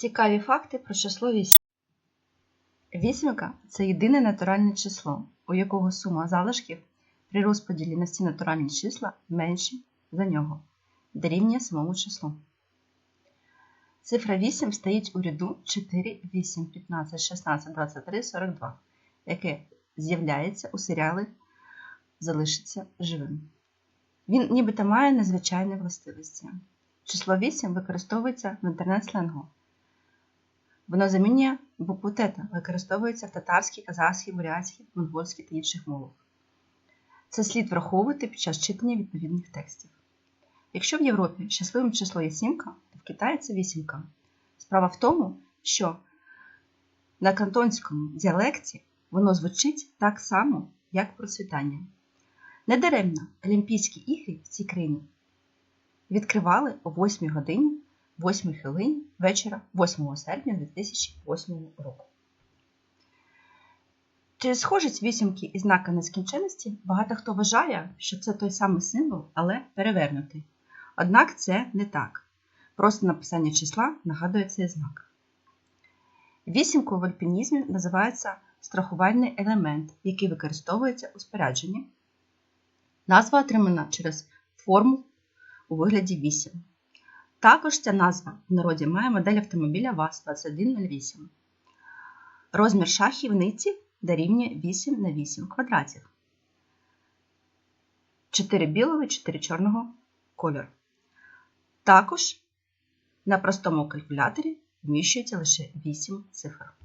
Цікаві факти про число 8. Вісімка це єдине натуральне число, у якого сума залишків при розподілі на всі натуральні числа менші за нього, дорівнює самому числу. Цифра 8 стоїть у ряду 4, 8, 15, 16, 23, 42, яке з'являється у серіали Залишиться живим. Він нібито має незвичайні властивості. Число 8 використовується в інтернет-сленгу. Воно замінює букву тета, використовується в татарській, казахській, бурятській, монгольській та інших мовах. Це слід враховувати під час читання відповідних текстів. Якщо в Європі щасливим число є сімка, то в Китаї це вісімка. Справа в тому, що на кантонському діалекті воно звучить так само, як процвітання. Недаремно Олімпійські ігри в цій країні відкривали о 8 годині 8 хвилин вечора 8 серпня 2008 року. Через схожість вісімки і знака нескінченності багато хто вважає, що це той самий символ, але перевернутий. Однак це не так. Просто написання числа нагадує цей знак. Вісімку в альпінізмі називається страхувальний елемент, який використовується у спорядженні. Назва отримана через форму у вигляді 8. Також ця назва в народі має модель автомобіля ВАЗ-2108. Розмір шахівниці дорівнює 8 на 8 квадратів. 4 білого і 4 чорного кольору. Також на простому калькуляторі вміщується лише 8 цифр.